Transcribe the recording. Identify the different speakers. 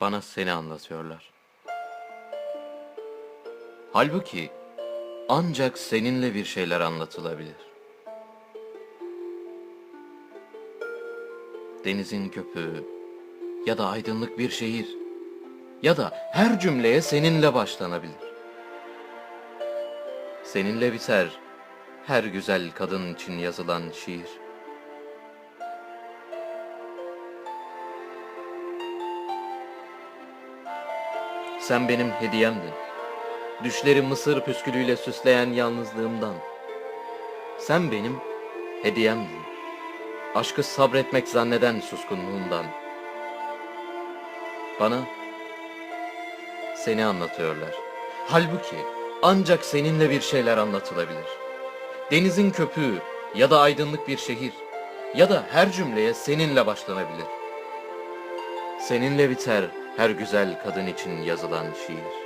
Speaker 1: bana seni anlatıyorlar. Halbuki ancak seninle bir şeyler anlatılabilir. Denizin köpüğü ya da aydınlık bir şehir ya da her cümleye seninle başlanabilir. Seninle biter her güzel kadın için yazılan şiir. Sen benim hediyemdin. Düşleri mısır püskülüyle süsleyen yalnızlığımdan. Sen benim hediyemdin. Aşkı sabretmek zanneden suskunluğundan. Bana seni anlatıyorlar. Halbuki ancak seninle bir şeyler anlatılabilir. Denizin köpüğü ya da aydınlık bir şehir ya da her cümleye seninle başlanabilir. Seninle biter her güzel kadın için yazılan şiir.